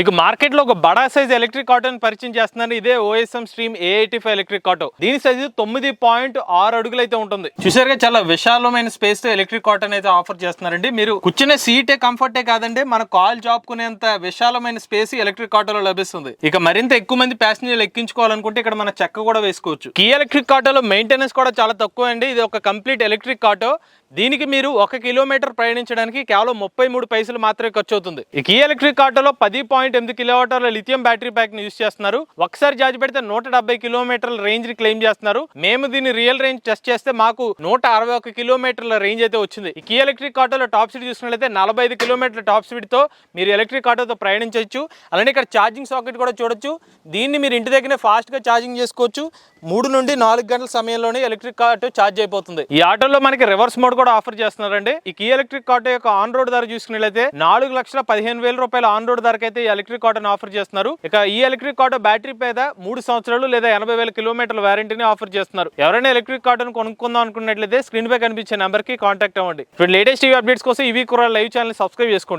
ఇక మార్కెట్లో ఒక బడా సైజ్ ఎలక్ట్రిక్ ఆటో పరిచయం చేస్తున్నారు. ఇదే OSM stream A eighty five electric auto దీని సైజు తొమ్మిది పాయింట్ ఆరు అడుగులు అయితే ఉంటుంది. చూసారుగా చాలా విశాలమైన స్పేస్తో ఎలక్ట్రిక్ ఆటో అయితే ఆఫర్ చేస్తున్నారండి. మీరు కూర్చునే సీటే కంఫర్టే కాదండి. మన కాల్ జాబ్ కునేంత విశాలమైన స్పేస్ ఎలక్ట్రిక్ ఆటోలో లభిస్తుంది. ఇక మరింత ఎక్కువ మంది ప్యాసింజర్లు ఎక్కించుకోవాలనుకుంటే ఇక్కడ మన చెక్క కూడా వేసుకోవచ్చు. కీ ఎలక్ట్రిక్ ఆటోలో మెయింటెనెన్స్ కూడా చాలా తక్కువ అండి. ఇది ఒక కంప్లీట్ ఎలక్ట్రిక్ ఆటో దీనికి మీరు ఒక కిలోమీటర్ ప్రయాణించడానికి కేవలం ముప్పై మూడు పైసలు మాత్రమే ఖర్చు అవుతుంది ఈ కీ ఎలక్ట్రిక్ ఆటోలో పది పాయింట్ ఎనిమిది కిలోమీటర్ల లిథియం బ్యాటరీ ప్యాక్ని యూస్ చేస్తున్నారు. ఒకసారి ఛార్జ్ పెడితే నూట డెబ్బై కిలోమీటర్ల రేంజ్ని క్లెయిమ్ చేస్తున్నారు. మేము దీన్ని రియల్ రేంజ్ టెస్ట్ చేస్తే మాకు నూట అరవై ఒక కిలోమీటర్ల రేంజ్ అయితే వచ్చింది. ఈ కీ ఎలక్ట్రిక్ ఆటోలో టాప్ స్పీడ్ చూసినట్లయితే నలభై ఐదు కిలోమీటర్ల టాప్ స్పీడ్తో మీరు ఎలక్ట్రిక్ ఆటోతో ప్రయాణించవచ్చు. అలానే ఇక్కడ ఛార్జింగ్ సాకెట్ కూడా చూడొచ్చు. దీన్ని మీరు ఇంటి దగ్గరనే ఫాస్ట్గా ఛార్జింగ్ చేసుకోవచ్చు. మూడు నుండి నాలుగు గంటల సమయంలోనే ఎలక్ట్రిక్ ఆటో ఛార్జ్ అయిపోతుంది. ఈ ఆటోలో మనకి రివర్స్ మోడ్ కూడా ఆఫర్ చేస్తున్నారండి. ఈ కీ ఎలక్ట్రిక్ ఆటో యొక్క ఆన్ రోడ్ ధర చూసుకున్నట్లయితే నాలుగు లక్షల పదిహేను వేల రూపాయల ఆన్ రోడ్ ధరకు అయితే ఈ ఎలక్ట్రిక్ ఆటోని ఆఫర్ చేస్తున్నారు. ఇక ఈ ఎలక్ట్రిక్ ఆటో బ్యాటరీ పేద మూడు సంవత్సరాలు లేదా ఎనభై వేల కిలోమీటర్ల వారంటీని ఆఫర్ చేస్తున్నారు. ఎవరైనా ఎలక్ట్రిక్ ఆటోని కొనుక్కుందాం అనుకున్నట్లయితే స్క్రీన్ పై కనిపించే నెంబర్కి కాంటాక్ట్ అవ్వండి. ఇప్పుడు లేటెస్ట్ టీవీ అప్డేట్స్ కోసం ఇవి కూడా లైవ్ ఛానల్ సబ్స్క్రైబ్ చేసుకోండి.